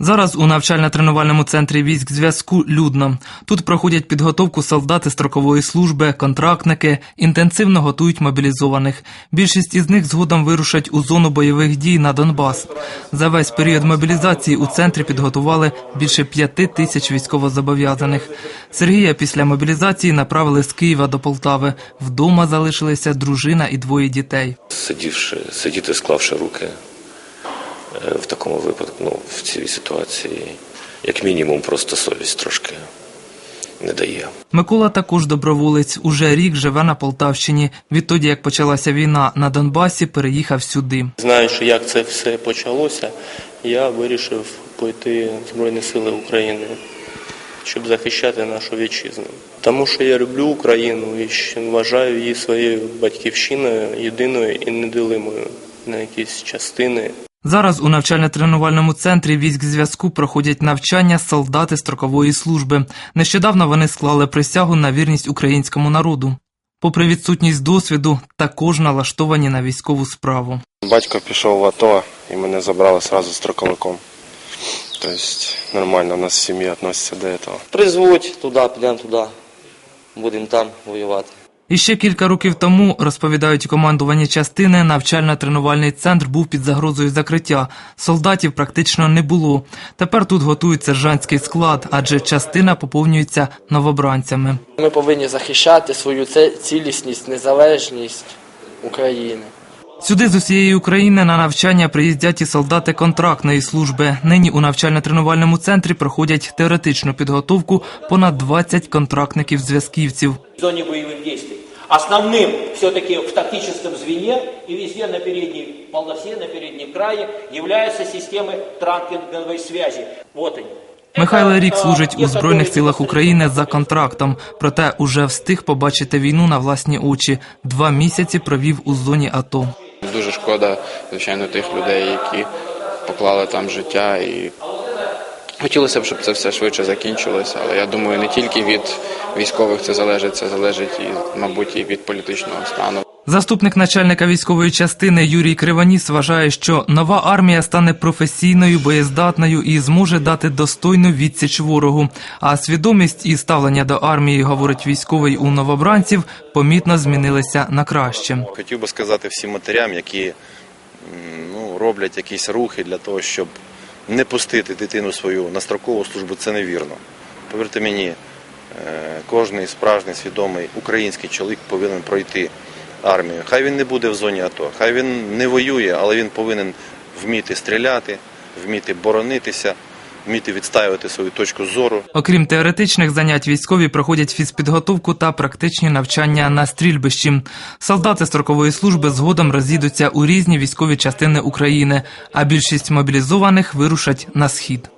Зараз у навчально-тренувальному центрі військ зв'язку людно. Тут проходять підготовку солдати строкової служби, контрактники, інтенсивно готують мобілізованих. Більшість із них згодом вирушать у зону бойових дій на Донбас. За весь період мобілізації у центрі підготували більше п'яти тисяч військовозобов'язаних. Сергія після мобілізації направили з Києва до Полтави. Вдома залишилися дружина і двоє дітей. сидівши, сидіти, склавши руки в такому випадку, ну, в цій ситуації, як мінімум, просто совість трошки не дає. Микола також доброволець. Уже рік живе на Полтавщині. Відтоді, як почалася війна на Донбасі, переїхав сюди. Знаючи, як це все почалося, я вирішив пойти в Збройні Сили України, щоб захищати нашу вітчизну. Тому що я люблю Україну і ще вважаю її своєю батьківщиною, єдиною і неділимою на якісь частини. Зараз у навчально-тренувальному центрі військ зв'язку проходять навчання солдати строкової служби. Нещодавно вони склали присягу на вірність українському народу. Попри відсутність досвіду, також налаштовані на військову справу. Батько пішов в АТО і мене забрали одразу строковиком. Тобто нормально, у нас в сім'ї відносяться до цього. Призвуть туди, підемо туди. Будемо там воювати. І ще кілька років тому, розповідають командувані частини, навчально-тренувальний центр був під загрозою закриття. Солдатів практично не було. Тепер тут готують сержантський склад, адже частина поповнюється новобранцями. Ми повинні захищати свою цілісність, незалежність України. Сюди з усієї України на навчання приїздять і солдати контрактної служби. Нині у навчально-тренувальному центрі проходять теоретичну підготовку понад 20 контрактників зв'язківців. Основным все-таки в тактическом звене и везде на передней полосе, на переднем крае являются системы транкинговой связи. Вот они. Михайло Это, Рік э, служить у те, Збройних которые силах непосредственно України за контрактом, проте уже встиг побачити війну на власні очі. Два місяці провів у зоні АТО. Дуже шкода, звичайно, тих людей, які поклали там життя. І хотілося б, щоб це все швидше закінчилося. Але я думаю, не тільки від військових це залежить, це залежить і, мабуть, і від політичного стану. Заступник начальника військової частини Юрій Кривоніс вважає, що нова армія стане професійною, боєздатною і зможе дати достойну відсіч ворогу. А свідомість і ставлення до армії, говорить військовий у новобранців, помітно змінилися на краще. Хотів би сказати всім матерям, які ну, роблять якісь рухи для того, щоб не пустити дитину свою на строкову службу, це невірно. Повірте мені, е, кожний справжній свідомий український чоловік повинен пройти армію. Хай він не буде в зоні АТО, хай він не воює, але він повинен вміти стріляти, вміти боронитися, вміти відстаювати свою точку зору. Окрім теоретичних занять, військові проходять фізпідготовку та практичні навчання на стрільбищі. Солдати строкової служби згодом розійдуться у різні військові частини України, а більшість мобілізованих вирушать на схід.